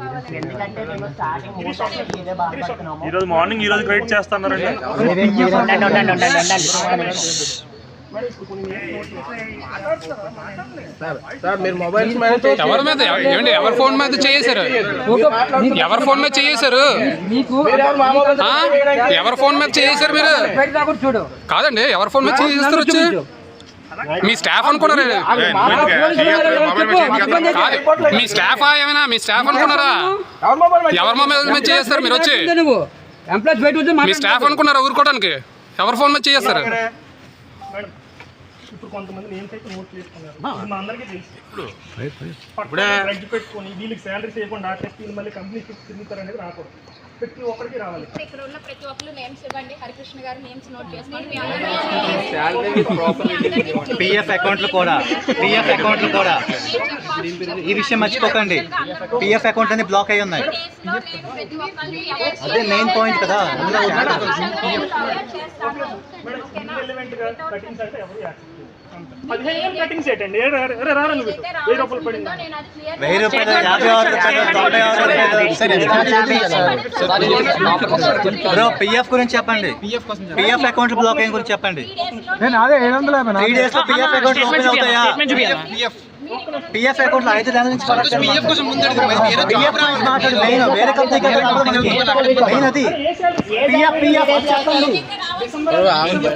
కావాలండి ఎందుకంటే మేము స్టార్టింగ్ మూడు సంవత్సరాలు ఇదే బాధపడుతున్నాము. ఈ రోజు మార్నింగ్ ఈ రోజు క్రెడిట్ చేస్తున్నారండి? ఉండండి, ఉండండి, ఉండండి, ఉండండి. ఎవరి మీద? ఏమండి ఎవరి ఫోన్ మీద చేశారు ఎవరి ఫోన్ మీద చేశారు ఆ? ఎవరి ఫోన్ మీద చేశారు మీరు? చూడు. కాదండి ఎవరి ఫోన్ మీద చేస్తారు వచ్చి? మీ స్టాఫ్ అనుకున్నారా? మీ స్టాఫ్ ఏమైనా? మీ స్టాఫ్ అనుకున్నారా? ఎవరి మొబైల్ మీద చేస్తారు మీరు వచ్చి? మీ స్టాఫ్ అనుకున్నారా ఊరుకోవడానికి? ఎవరి ఫోన్ మీద చేస్తారు మేడం ఇప్పుడు కొంతమంది నేమ్స్ అయితే నోట్ చేసుకున్నారు. మా అందరికీ తెలుసు. ఇప్పుడు పెట్టుకొని వీళ్ళకి శాలరీ చేయకుండా టెస్ట్ వీళ్ళు మళ్ళీ కంపెనీ తిరుగుతారు అనేది రాకూడదు. ప్రతి ఒక్కరికి రావాలి. ఇక్కడ ఉన్న ప్రతి ఒక్కరు నేమ్స్ ఇవ్వండి. హరికృష్ణ గారు నేమ్స్ నోట్ చేసుకొని మీ అందరినీ పిఎఫ్ అకౌంట్లు కూడా పిఎఫ్ అకౌంట్లు కూడా. ఈ విషయం మర్చిపోకండి. పిఎఫ్ అకౌంట్ అన్ని బ్లాక్ అయి ఉన్నాయి. అదే మెయిన్ పాయింట్ కదా. గా కటింగ్స్ అంటే ఎవరు యాక్సెప్ట్ చేయరు. అంతే. పదిహేను వేలు కటింగ్స్ ఏంటండి ఏ రా- ఏ రారా నువ్వు ఇటు. వెయ్యి రూపాయలు పడింది వెయ్యి రూపాయలు యాభై ఆరు రూపాయలు తొంభై ఆరు రూపాయలు బ్రో పిఎఫ్ గురించి చెప్పండి పిఎఫ్ అకౌంట్ బ్లాక్ అయిన గురించి చెప్పండి త్రీ డేస్లో పిఎఫ్ అకౌంట్ ఓపెన్ అవుతాయా పిఎఫ్ అకౌంట్లో ఐదు నెలల నుంచి పిఎఫ్ మాట్లాడు మెయిన్ వేరే కంపెనీకి మెయిన్ అది పిఎఫ్ పిఎఫ్ చెప్పండి